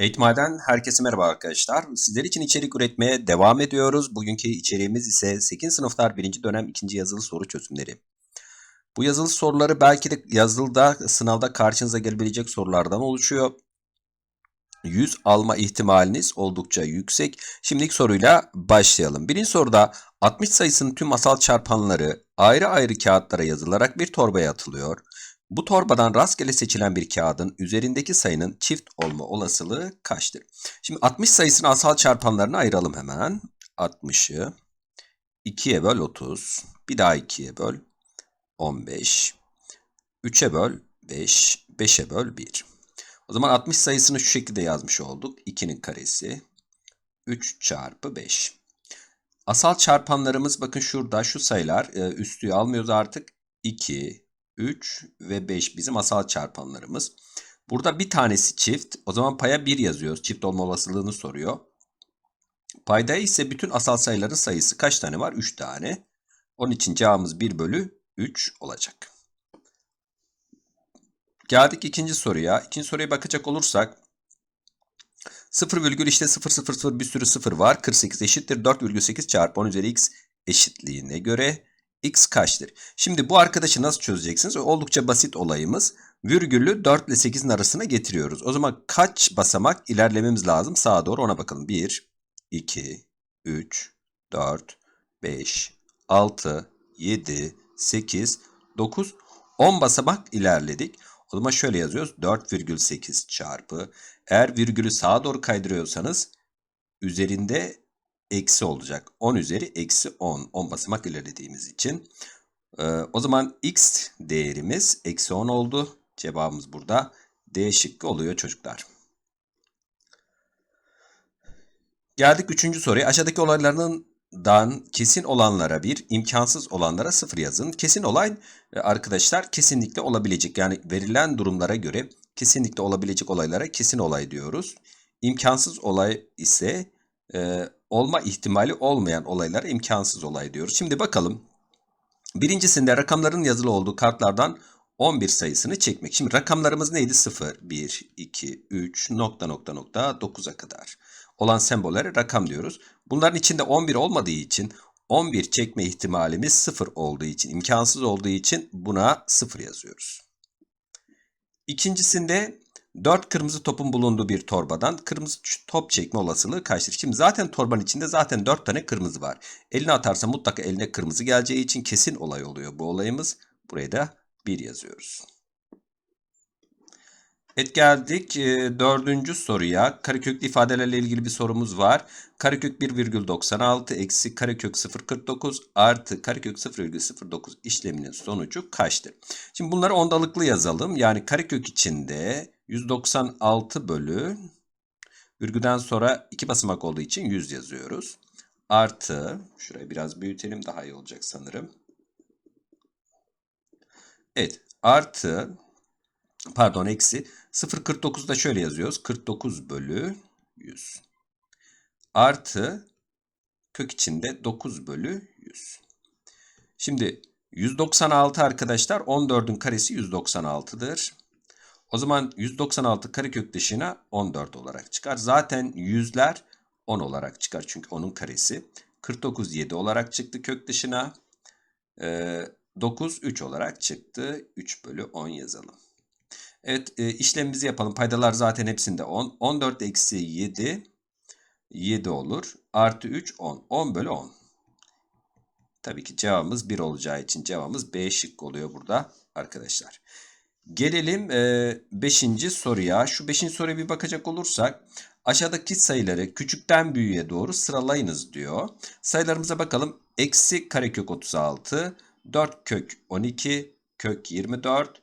Eğitimhane'den herkese merhaba arkadaşlar. Sizler için içerik üretmeye devam ediyoruz. Bugünkü içeriğimiz ise 8. sınıflar 1. dönem 2. yazılı soru çözümleri. Bu yazılı soruları belki de yazılıda sınavda karşınıza gelebilecek sorulardan oluşuyor. 100 alma ihtimaliniz oldukça yüksek. Şimdiki soruyla başlayalım. Birinci soruda 60 sayısının tüm asal çarpanları ayrı ayrı kağıtlara yazılarak bir torbaya atılıyor. Bu torbadan rastgele seçilen bir kağıdın üzerindeki sayının çift olma olasılığı kaçtır? Şimdi 60 sayısının asal çarpanlarını ayıralım hemen. 60'ı 2'ye böl 30. Bir daha 2'ye böl 15. 3'e böl 5. 5'e böl 1. O zaman 60 sayısını şu şekilde yazmış olduk. 2'nin karesi 3 çarpı 5. Asal çarpanlarımız bakın şurada şu sayılar e, üstüyü almıyoruz artık. 2, 3 ve 5 bizim asal çarpanlarımız. Burada bir tanesi çift. O zaman paya 1 yazıyoruz. Çift olma olasılığını soruyor. Payda ise bütün asal sayıların sayısı kaç tane var? 3 tane. Onun için cevabımız 1 bölü 3 olacak. Geldik ikinci soruya. İkinci soruya bakacak olursak 0 virgül işte 0 0 0 bir sürü 0 var. 48 eşittir 4,8 çarpı 10 üzeri x eşitliğine göre x kaçtır? Şimdi bu arkadaşı nasıl çözeceksiniz? Oldukça basit olayımız. Virgülü 4 ile 8'in arasına getiriyoruz. O zaman kaç basamak ilerlememiz lazım? Sağa doğru ona bakalım. 1, 2, 3, 4, 5, 6, 7, 8, 9, 10 basamak ilerledik. O zaman şöyle yazıyoruz. 4,8 çarpı. Eğer virgülü sağa doğru kaydırıyorsanız üzerinde eksi olacak. 10 üzeri eksi 10. 10 basamak ilerlediğimiz için. Ee, o zaman x değerimiz eksi 10 oldu. Cevabımız burada D şıkkı oluyor çocuklar. Geldik üçüncü soruya. Aşağıdaki olaylarından kesin olanlara bir, imkansız olanlara sıfır yazın. Kesin olay e, arkadaşlar kesinlikle olabilecek. Yani verilen durumlara göre kesinlikle olabilecek olaylara kesin olay diyoruz. İmkansız olay ise e, olma ihtimali olmayan olaylara imkansız olay diyoruz. Şimdi bakalım. Birincisinde rakamların yazılı olduğu kartlardan 11 sayısını çekmek. Şimdi rakamlarımız neydi? 0, 1, 2, 3, nokta nokta nokta 9'a kadar olan sembollere rakam diyoruz. Bunların içinde 11 olmadığı için 11 çekme ihtimalimiz 0 olduğu için, imkansız olduğu için buna 0 yazıyoruz. İkincisinde 4 kırmızı topun bulunduğu bir torbadan kırmızı top çekme olasılığı kaçtır? Şimdi zaten torbanın içinde zaten 4 tane kırmızı var. Eline atarsa mutlaka eline kırmızı geleceği için kesin olay oluyor bu olayımız. Buraya da 1 yazıyoruz. Evet geldik e, dördüncü soruya. Kareköklü ifadelerle ilgili bir sorumuz var. Karekök 1,96 eksi karekök 0,49 artı karekök 0,09 işleminin sonucu kaçtır? Şimdi bunları ondalıklı yazalım. Yani karekök içinde 196 bölü virgülden sonra iki basamak olduğu için 100 yazıyoruz. Artı, şurayı biraz büyütelim daha iyi olacak sanırım. Evet, artı, pardon eksi 0.49'da şöyle yazıyoruz. 49 bölü 100. Artı kök içinde 9 bölü 100. Şimdi 196 arkadaşlar 14'ün karesi 196'dır. O zaman 196 karekök dışına 14 olarak çıkar. Zaten yüzler 10 olarak çıkar çünkü onun karesi. 49 7 olarak çıktı kök dışına. Ee, 9 3 olarak çıktı. 3 bölü 10 yazalım. Evet e, işlemimizi yapalım. Paydalar zaten hepsinde 10. 14 eksi 7 7 olur. Artı 3 10. 10 bölü 10. Tabii ki cevabımız 1 olacağı için cevabımız B şık oluyor burada arkadaşlar. Gelelim 5. E, soruya. Şu 5. soruya bir bakacak olursak aşağıdaki sayıları küçükten büyüğe doğru sıralayınız diyor. Sayılarımıza bakalım. Eksi karekök 36, 4 kök 12, kök 24,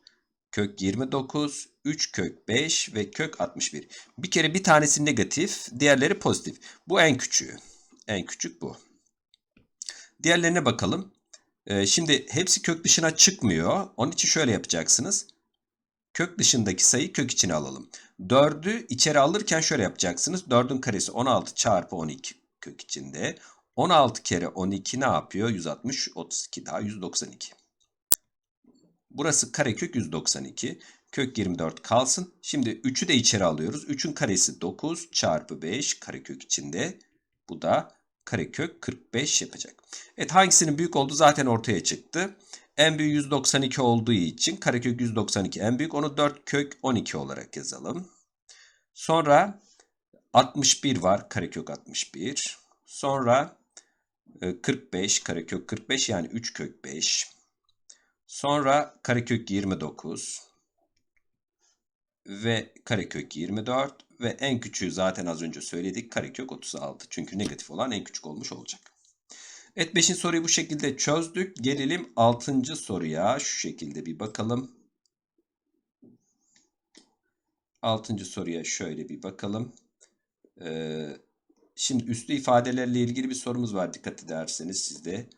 kök 29, 3 kök 5 ve kök 61. Bir kere bir tanesi negatif, diğerleri pozitif. Bu en küçüğü. En küçük bu. Diğerlerine bakalım. Şimdi hepsi kök dışına çıkmıyor. Onun için şöyle yapacaksınız. Kök dışındaki sayı kök içine alalım. 4'ü içeri alırken şöyle yapacaksınız. 4'ün karesi 16 çarpı 12 kök içinde. 16 kere 12 ne yapıyor? 160, 32 daha 192. Burası karekök 192. Kök 24 kalsın. Şimdi 3'ü de içeri alıyoruz. 3'ün karesi 9 çarpı 5 karekök içinde. Bu da karekök 45 yapacak. Evet hangisinin büyük olduğu zaten ortaya çıktı. En büyük 192 olduğu için karekök 192 en büyük. Onu 4 kök 12 olarak yazalım. Sonra 61 var. Karekök 61. Sonra e, 45 karekök 45 yani 3 kök 5. Sonra karekök 29 ve karekök 24 ve en küçüğü zaten az önce söyledik karekök 36. Çünkü negatif olan en küçük olmuş olacak. Evet 5. soruyu bu şekilde çözdük. Gelelim 6. soruya. Şu şekilde bir bakalım. 6. soruya şöyle bir bakalım. Ee, şimdi üslü ifadelerle ilgili bir sorumuz var. Dikkat ederseniz siz de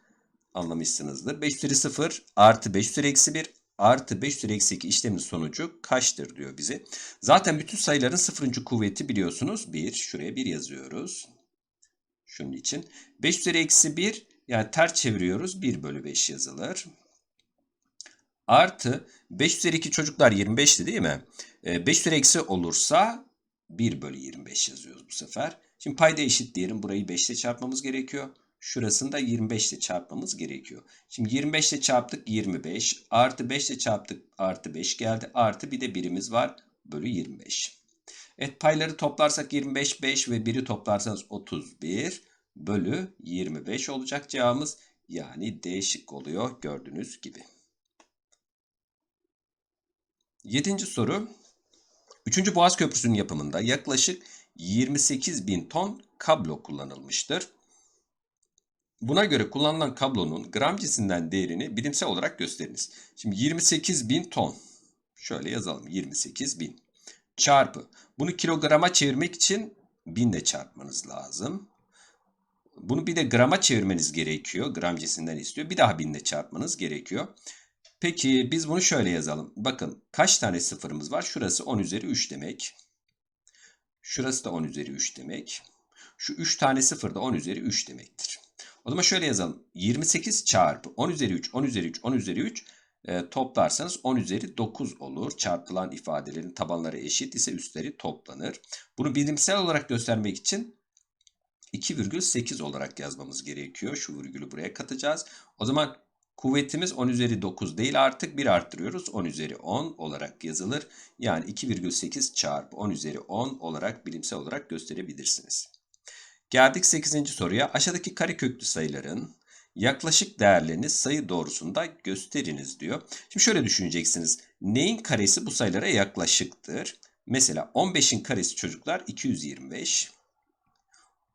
anlamışsınızdır. 5 üzeri 0 artı 5 üzeri eksi 1 artı 5 üzeri eksi 2 işlemin sonucu kaçtır diyor bize. Zaten bütün sayıların sıfırıncı kuvveti biliyorsunuz 1. Şuraya 1 yazıyoruz. Şunun için. 5 üzeri eksi 1 yani ters çeviriyoruz. 1 bölü 5 yazılır. Artı 5 üzeri 2 çocuklar 25'ti değil mi? 5 üzeri eksi olursa 1 bölü 25 yazıyoruz bu sefer. Şimdi payda eşit diyelim. Burayı 5 ile çarpmamız gerekiyor. Şurasını da 25 ile çarpmamız gerekiyor. Şimdi 25 ile çarptık 25. Artı 5 ile çarptık artı 5 geldi. Artı bir de birimiz var. Bölü 25. Evet payları toplarsak 25 5 ve 1'i toplarsanız 31 bölü 25 olacak cevabımız. Yani D şık oluyor gördüğünüz gibi. Yedinci soru. Üçüncü Boğaz Köprüsü'nün yapımında yaklaşık 28 bin ton kablo kullanılmıştır. Buna göre kullanılan kablonun gram cinsinden değerini bilimsel olarak gösteriniz. Şimdi 28 bin ton. Şöyle yazalım 28 bin. Çarpı. Bunu kilograma çevirmek için binle çarpmanız lazım. Bunu bir de grama çevirmeniz gerekiyor. Gram cinsinden istiyor. Bir daha binle çarpmanız gerekiyor. Peki biz bunu şöyle yazalım. Bakın kaç tane sıfırımız var? Şurası 10 üzeri 3 demek. Şurası da 10 üzeri 3 demek. Şu 3 tane sıfır da 10 üzeri 3 demektir. O zaman şöyle yazalım. 28 çarpı 10 üzeri 3, 10 üzeri 3, 10 üzeri 3 e, toplarsanız 10 üzeri 9 olur. Çarpılan ifadelerin tabanları eşit ise üstleri toplanır. Bunu bilimsel olarak göstermek için 2,8 olarak yazmamız gerekiyor. Şu virgülü buraya katacağız. O zaman kuvvetimiz 10 üzeri 9 değil artık 1 arttırıyoruz. 10 üzeri 10 olarak yazılır. Yani 2,8 çarpı 10 üzeri 10 olarak bilimsel olarak gösterebilirsiniz. Geldik 8. soruya. Aşağıdaki kareköklü sayıların yaklaşık değerlerini sayı doğrusunda gösteriniz diyor. Şimdi şöyle düşüneceksiniz. Neyin karesi bu sayılara yaklaşıktır? Mesela 15'in karesi çocuklar 225.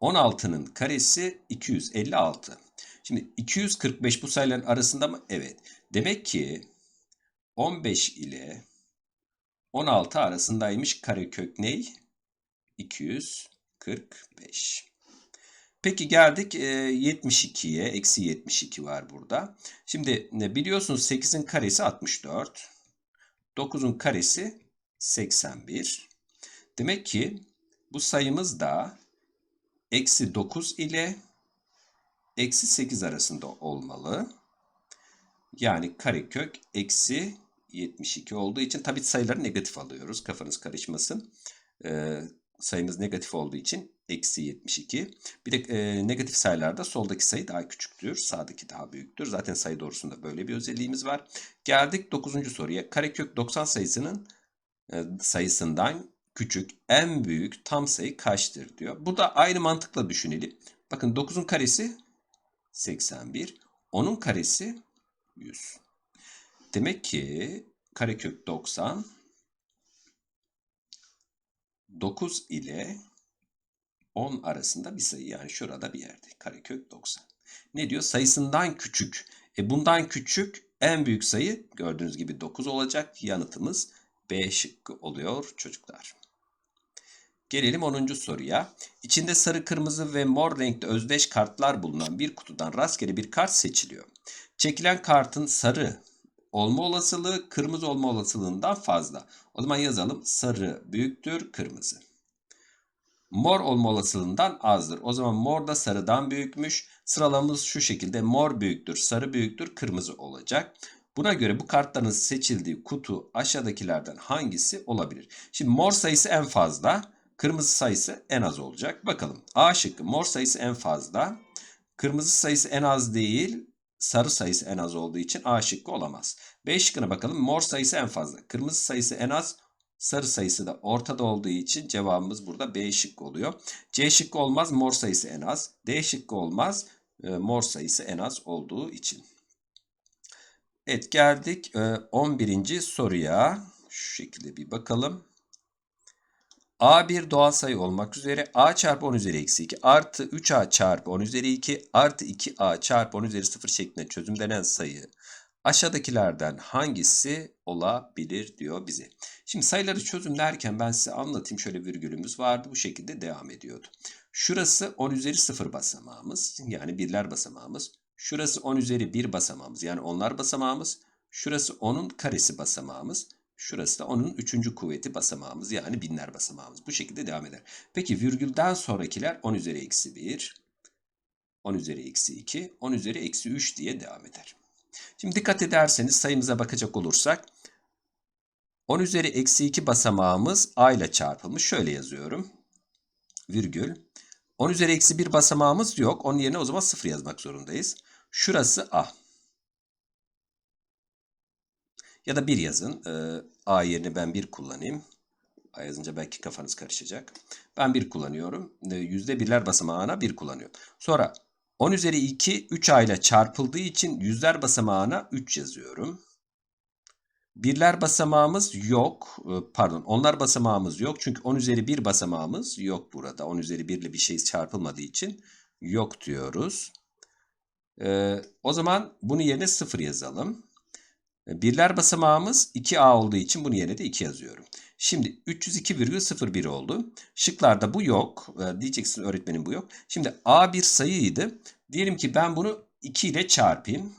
16'nın karesi 256. Şimdi 245 bu sayıların arasında mı? Evet. Demek ki 15 ile 16 arasındaymış karekök ney? 245. Peki geldik 72'ye. Eksi 72 var burada. Şimdi biliyorsunuz 8'in karesi 64. 9'un karesi 81. Demek ki bu sayımız da eksi 9 ile eksi 8 arasında olmalı. Yani karekök eksi 72 olduğu için tabi sayıları negatif alıyoruz. Kafanız karışmasın. Ee, sayımız negatif olduğu için eksi 72. Bir de e, negatif sayılarda soldaki sayı daha küçüktür. Sağdaki daha büyüktür. Zaten sayı doğrusunda böyle bir özelliğimiz var. Geldik 9. soruya. Karekök 90 sayısının e, sayısından küçük en büyük tam sayı kaçtır diyor. Burada aynı mantıkla düşünelim. Bakın 9'un karesi 81. 10'un karesi 100. Demek ki karekök 90 9 ile 10 arasında bir sayı yani şurada bir yerde karekök 90. Ne diyor? Sayısından küçük. E bundan küçük en büyük sayı gördüğünüz gibi 9 olacak. Yanıtımız B şıkkı oluyor çocuklar. Gelelim 10. soruya. İçinde sarı, kırmızı ve mor renkte özdeş kartlar bulunan bir kutudan rastgele bir kart seçiliyor. Çekilen kartın sarı olma olasılığı kırmızı olma olasılığından fazla. O zaman yazalım sarı büyüktür kırmızı. Mor olma olasılığından azdır. O zaman mor da sarıdan büyükmüş. Sıralamamız şu şekilde mor büyüktür, sarı büyüktür, kırmızı olacak. Buna göre bu kartların seçildiği kutu aşağıdakilerden hangisi olabilir? Şimdi mor sayısı en fazla, kırmızı sayısı en az olacak. Bakalım. A şıkkı mor sayısı en fazla, kırmızı sayısı en az değil, sarı sayısı en az olduğu için A şıkkı olamaz. B şıkkına bakalım. Mor sayısı en fazla, kırmızı sayısı en az, sarı sayısı da ortada olduğu için cevabımız burada B şıkkı oluyor. C şıkkı olmaz, mor sayısı en az. D şıkkı olmaz, e, mor sayısı en az olduğu için. Evet geldik e, 11. soruya. Şu şekilde bir bakalım. A bir doğal sayı olmak üzere A çarpı 10 üzeri eksi 2 artı 3A çarpı 10 üzeri 2 artı 2A çarpı 10 üzeri 0 şeklinde çözümlenen sayı aşağıdakilerden hangisi olabilir diyor bize. Şimdi sayıları çözümlerken ben size anlatayım. Şöyle virgülümüz vardı. Bu şekilde devam ediyordu. Şurası 10 üzeri 0 basamağımız. Yani birler basamağımız. Şurası 10 üzeri 1 basamağımız. Yani onlar basamağımız. Şurası 10'un karesi basamağımız. Şurası da 10'un 3. kuvveti basamağımız. Yani binler basamağımız. Bu şekilde devam eder. Peki virgülden sonrakiler 10 üzeri eksi 1. 10 üzeri eksi 2. 10 üzeri eksi 3 diye devam eder. Şimdi dikkat ederseniz sayımıza bakacak olursak 10 üzeri eksi 2 basamağımız a ile çarpılmış. Şöyle yazıyorum. Virgül. 10 üzeri eksi 1 basamağımız yok. Onun yerine o zaman 0 yazmak zorundayız. Şurası a. Ya da 1 yazın. Ee, a yerine ben 1 kullanayım. A yazınca belki kafanız karışacak. Ben 1 kullanıyorum. Yüzde birler basamağına 1 kullanıyorum. Sonra 10 üzeri 2 3a ile çarpıldığı için yüzler basamağına 3 yazıyorum. Birler basamağımız yok. Ee, Pardon onlar basamağımız yok. Çünkü 10 üzeri 1 basamağımız yok burada. 10 üzeri 1 ile bir şey çarpılmadığı için yok diyoruz. Ee, o zaman bunu yerine 0 yazalım. Birler basamağımız 2A olduğu için bunu yerine de 2 yazıyorum. Şimdi 302,01 oldu. Şıklarda bu yok. Ee, diyeceksin öğretmenim bu yok. Şimdi A bir sayıydı. Diyelim ki ben bunu 2 ile çarpayım.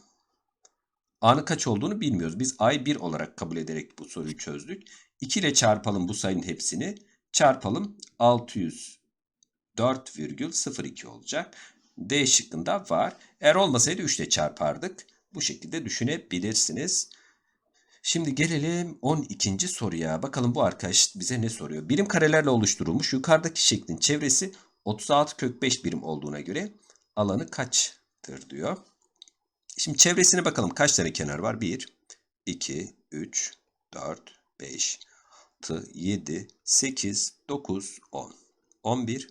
A'nın kaç olduğunu bilmiyoruz. Biz A'yı 1 olarak kabul ederek bu soruyu çözdük. 2 ile çarpalım bu sayının hepsini. Çarpalım 604,02 olacak. D şıkkında var. Eğer olmasaydı 3 ile çarpardık. Bu şekilde düşünebilirsiniz. Şimdi gelelim 12. soruya. Bakalım bu arkadaş bize ne soruyor? Birim karelerle oluşturulmuş yukarıdaki şeklin çevresi 36 kök 5 birim olduğuna göre alanı kaçtır diyor. Şimdi çevresine bakalım kaç tane kenar var? 1, 2, 3, 4, 5, 6, 7, 8, 9, 10, 11,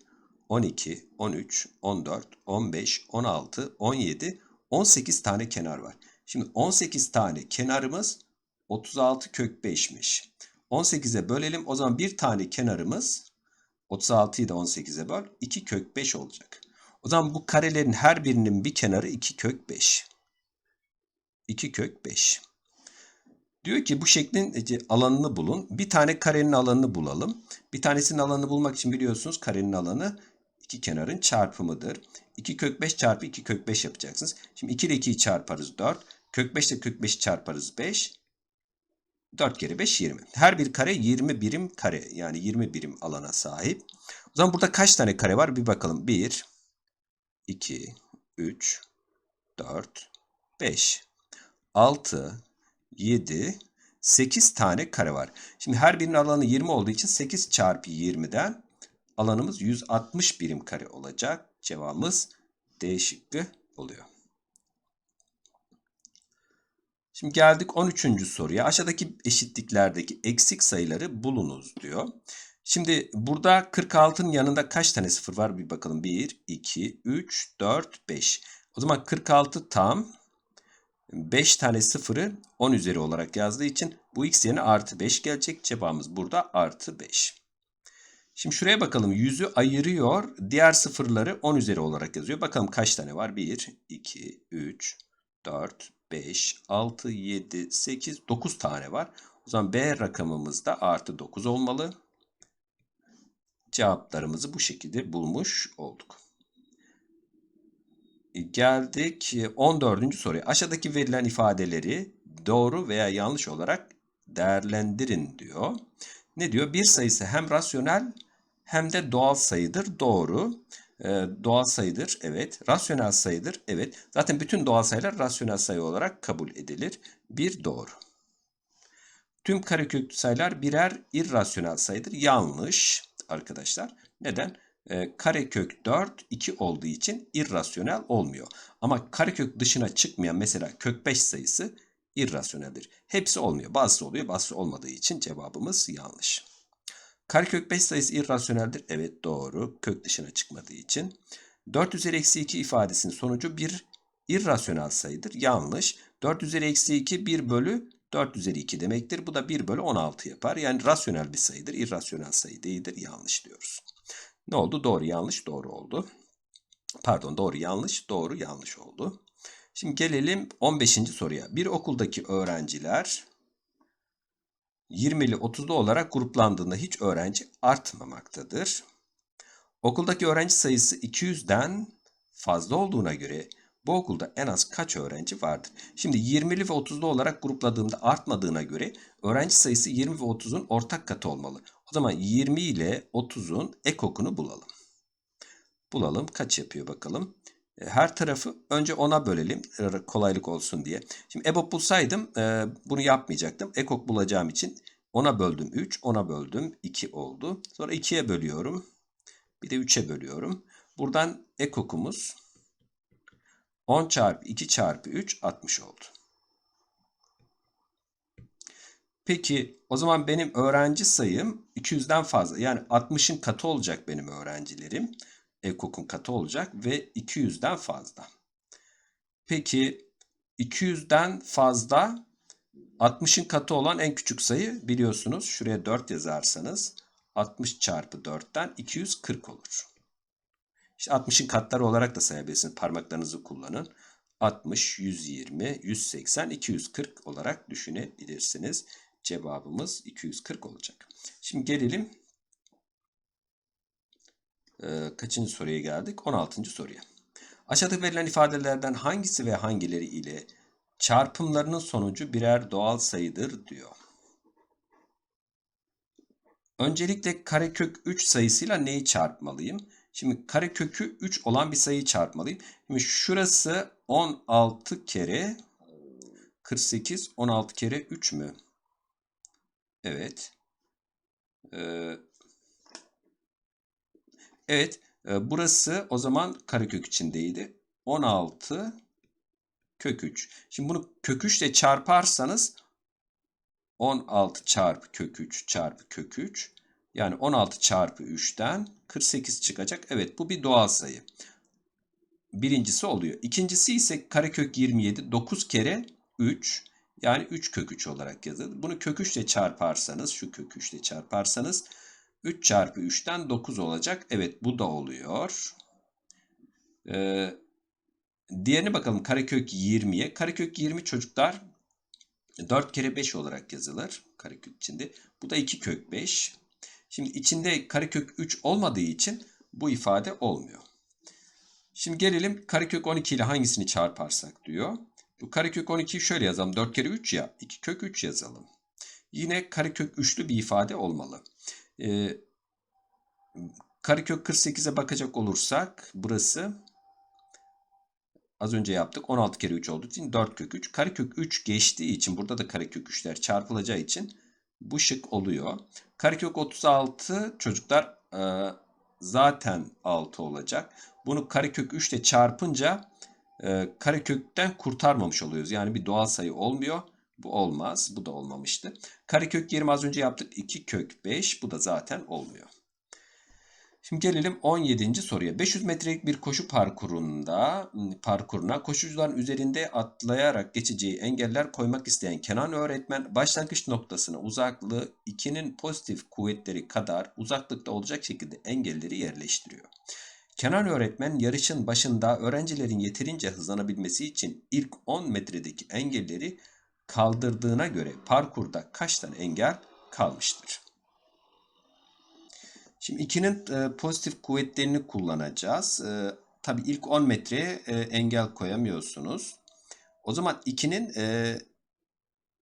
12, 13, 14, 15, 16, 17, 18 tane kenar var. Şimdi 18 tane kenarımız 36 kök 5'miş. 18'e bölelim. O zaman bir tane kenarımız 36'yı da 18'e böl. 2 kök 5 olacak. O zaman bu karelerin her birinin bir kenarı 2 kök 5. 2 kök 5. Diyor ki bu şeklin alanını bulun. Bir tane karenin alanını bulalım. Bir tanesinin alanını bulmak için biliyorsunuz karenin alanı iki kenarın çarpımıdır. 2 kök 5 çarpı 2 kök 5 yapacaksınız. Şimdi 2 ile 2'yi çarparız 4. Kök 5 ile kök 5'i çarparız 5. 4 kere 5 20. Her bir kare 20 birim kare. Yani 20 birim alana sahip. O zaman burada kaç tane kare var? Bir bakalım. 1, 2, 3, 4, 5, 6, 7, 8 tane kare var. Şimdi her birinin alanı 20 olduğu için 8 çarpı 20'den alanımız 160 birim kare olacak. Cevabımız D şıkkı oluyor. Şimdi geldik 13. soruya. Aşağıdaki eşitliklerdeki eksik sayıları bulunuz diyor. Şimdi burada 46'nın yanında kaç tane sıfır var bir bakalım. 1, 2, 3, 4, 5. O zaman 46 tam 5 tane sıfırı 10 üzeri olarak yazdığı için bu x yerine artı 5 gelecek. Cevabımız burada artı 5. Şimdi şuraya bakalım. Yüzü ayırıyor. Diğer sıfırları 10 üzeri olarak yazıyor. Bakalım kaç tane var? 1, 2, 3, 4, 5, 6, 7, 8, 9 tane var. O zaman B rakamımız da artı 9 olmalı. Cevaplarımızı bu şekilde bulmuş olduk. Geldik 14. soruya. Aşağıdaki verilen ifadeleri doğru veya yanlış olarak değerlendirin diyor. Ne diyor? Bir sayısı hem rasyonel hem de doğal sayıdır. Doğru. Ee, doğal sayıdır. Evet. Rasyonel sayıdır. Evet. Zaten bütün doğal sayılar rasyonel sayı olarak kabul edilir. 1 doğru. Tüm kareköklü sayılar birer irrasyonel sayıdır. Yanlış arkadaşlar. Neden? Ee, karekök 4 2 olduğu için irrasyonel olmuyor. Ama karekök dışına çıkmayan mesela kök 5 sayısı irrasyoneldir. Hepsi olmuyor. Bazısı oluyor, bazısı olmadığı için cevabımız yanlış. Karekök 5 sayısı irrasyoneldir. Evet doğru. Kök dışına çıkmadığı için. 4 üzeri eksi 2 ifadesinin sonucu bir irrasyonel sayıdır. Yanlış. 4 üzeri eksi 2 1 bölü 4 üzeri 2 demektir. Bu da 1 bölü 16 yapar. Yani rasyonel bir sayıdır. İrrasyonel sayı değildir. Yanlış diyoruz. Ne oldu? Doğru yanlış doğru oldu. Pardon doğru yanlış doğru yanlış oldu. Şimdi gelelim 15. soruya. Bir okuldaki öğrenciler 20'li 30'lu olarak gruplandığında hiç öğrenci artmamaktadır. Okuldaki öğrenci sayısı 200'den fazla olduğuna göre bu okulda en az kaç öğrenci vardır? Şimdi 20'li ve 30'lu olarak grupladığımda artmadığına göre öğrenci sayısı 20 ve 30'un ortak katı olmalı. O zaman 20 ile 30'un ekokunu bulalım. Bulalım kaç yapıyor bakalım. E, Her tarafı önce 10'a bölelim e, kolaylık olsun diye. Şimdi EBOB bulsaydım e, bunu yapmayacaktım. Ekok bulacağım için 10'a böldüm 3, 10'a böldüm 2 oldu. Sonra 2'ye bölüyorum. Bir de 3'e bölüyorum. Buradan ekokumuz 10 çarpı 2 çarpı 3 60 oldu. Peki o zaman benim öğrenci sayım 200'den fazla. Yani 60'ın katı olacak benim öğrencilerim. Ekok'un katı olacak ve 200'den fazla. Peki 200'den fazla 60'ın katı olan en küçük sayı biliyorsunuz. Şuraya 4 yazarsanız 60 çarpı 4'ten 240 olur. İşte 60'ın katları olarak da sayabilirsiniz. Parmaklarınızı kullanın. 60, 120, 180, 240 olarak düşünebilirsiniz. Cevabımız 240 olacak. Şimdi gelelim kaçıncı soruya geldik? 16. soruya. Aşağıda verilen ifadelerden hangisi ve hangileri ile çarpımlarının sonucu birer doğal sayıdır diyor. Öncelikle karekök 3 sayısıyla neyi çarpmalıyım? Şimdi karekökü 3 olan bir sayıyı çarpmalıyım. Şimdi şurası 16 kere 48, 16 kere 3 mü? Evet. Ee, evet. e, burası o zaman karekök içindeydi. 16 kök 3. Şimdi bunu kök 3 ile çarparsanız 16 çarpı kök 3 çarpı kök 3 yani 16 çarpı 3'ten 48 çıkacak. Evet bu bir doğal sayı. Birincisi oluyor. İkincisi ise karekök 27 9 kere 3 yani 3 kök 3 olarak yazılır. Bunu kök 3 ile çarparsanız şu kök 3 ile çarparsanız 3 çarpı 3'ten 9 olacak. Evet bu da oluyor. Ee, diğerine bakalım karekök 20'ye. Karekök 20 çocuklar 4 kere 5 olarak yazılır karekök içinde. Bu da 2 kök 5. Şimdi içinde karekök 3 olmadığı için bu ifade olmuyor. Şimdi gelelim karekök 12 ile hangisini çarparsak diyor. Bu karekök 12'yi şöyle yazalım. 4 kere 3 ya. 2 kök 3 yazalım. Yine karekök 3'lü bir ifade olmalı. Ee, karekök 48'e bakacak olursak burası az önce yaptık. 16 kere 3 olduğu için 4 kök 3. Karekök 3 geçtiği için burada da karekök 3'ler çarpılacağı için bu şık oluyor. Karekök 36 çocuklar e, zaten 6 olacak. Bunu karekök 3 ile çarpınca e, karekökten kurtarmamış oluyoruz. Yani bir doğal sayı olmuyor. Bu olmaz. Bu da olmamıştı. Karekök 20 az önce yaptık. 2 kök 5. Bu da zaten olmuyor. Şimdi gelelim 17. soruya. 500 metrelik bir koşu parkurunda parkuruna koşucuların üzerinde atlayarak geçeceği engeller koymak isteyen Kenan öğretmen başlangıç noktasına uzaklığı 2'nin pozitif kuvvetleri kadar uzaklıkta olacak şekilde engelleri yerleştiriyor. Kenan öğretmen yarışın başında öğrencilerin yeterince hızlanabilmesi için ilk 10 metredeki engelleri kaldırdığına göre parkurda kaç tane engel kalmıştır? Şimdi 2'nin e, pozitif kuvvetlerini kullanacağız. E, tabii ilk 10 metreye e, engel koyamıyorsunuz. O zaman 2'nin e,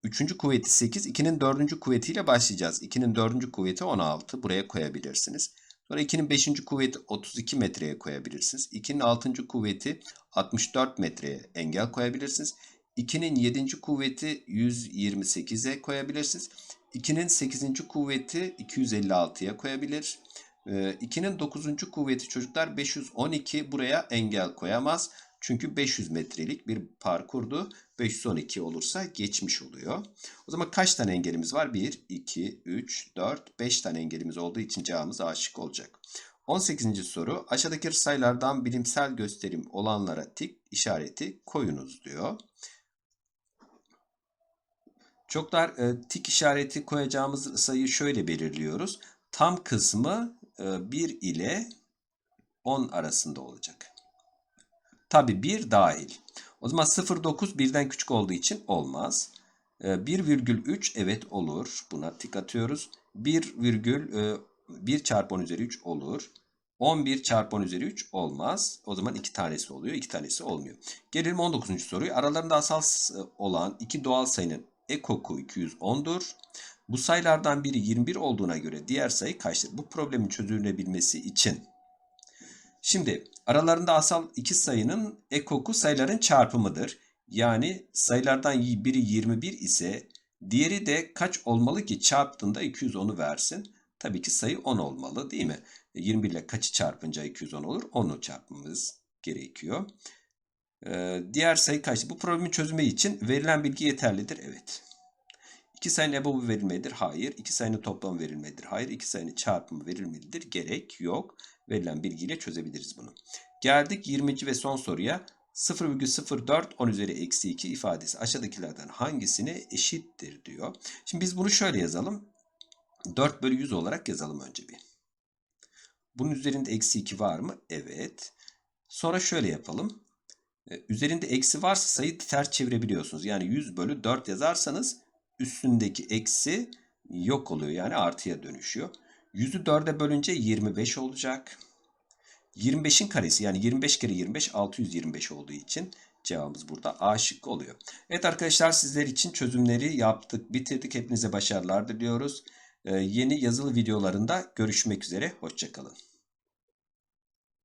3. kuvveti 8, 2'nin 4. kuvvetiyle başlayacağız. 2'nin 4. kuvveti 16. Buraya koyabilirsiniz. Sonra 2'nin 5. kuvveti 32 metreye koyabilirsiniz. 2'nin 6. kuvveti 64 metreye engel koyabilirsiniz. 2'nin 7. kuvveti 128'e koyabilirsiniz. 2'nin 8. kuvveti 256'ya koyabilir. 2'nin 9. kuvveti çocuklar 512 buraya engel koyamaz. Çünkü 500 metrelik bir parkurdu. 512 olursa geçmiş oluyor. O zaman kaç tane engelimiz var? 1, 2, 3, 4, 5 tane engelimiz olduğu için cevabımız A şıkkı olacak. 18. soru. Aşağıdaki sayılardan bilimsel gösterim olanlara tik işareti koyunuz diyor. Çoklar e, tik işareti koyacağımız sayıyı şöyle belirliyoruz. Tam kısmı e, 1 ile 10 arasında olacak. Tabi 1 dahil. O zaman 0,9 birden küçük olduğu için olmaz. E, 1,3 evet olur. Buna tik atıyoruz. 1, e, 1 çarpı 10 üzeri 3 olur. 11 çarpı 10 üzeri 3 olmaz. O zaman 2 tanesi oluyor. 2 tanesi olmuyor. Gelelim 19. soruyu. Aralarında asal olan iki doğal sayının ekoku 210'dur. Bu sayılardan biri 21 olduğuna göre diğer sayı kaçtır? Bu problemin çözülebilmesi için. Şimdi aralarında asal iki sayının ekoku sayıların çarpımıdır. Yani sayılardan biri 21 ise diğeri de kaç olmalı ki çarptığında 210'u versin? Tabii ki sayı 10 olmalı değil mi? 21 ile kaçı çarpınca 210 olur? 10'u çarpmamız gerekiyor. Ee, diğer sayı kaçtı? Bu problemin çözümü için verilen bilgi yeterlidir. Evet. İki sayının EBOB'u verilmelidir. Hayır. İki sayının toplamı verilmelidir. Hayır. İki sayının çarpımı verilmelidir. Gerek yok. Verilen bilgiyle çözebiliriz bunu. Geldik 20. ve son soruya. 0,04 10 üzeri eksi 2 ifadesi aşağıdakilerden hangisine eşittir diyor. Şimdi biz bunu şöyle yazalım. 4 bölü 100 olarak yazalım önce bir. Bunun üzerinde eksi 2 var mı? Evet. Sonra şöyle yapalım. Ee, üzerinde eksi varsa sayı ters çevirebiliyorsunuz. Yani 100 bölü 4 yazarsanız üstündeki eksi yok oluyor. Yani artıya dönüşüyor. 100'ü 4'e bölünce 25 olacak. 25'in karesi yani 25 kere 25 625 olduğu için cevabımız burada A şıkkı oluyor. Evet arkadaşlar sizler için çözümleri yaptık, bitirdik. Hepinize başarılar diliyoruz. Ee, yeni yazılı videolarında görüşmek üzere. Hoşçakalın.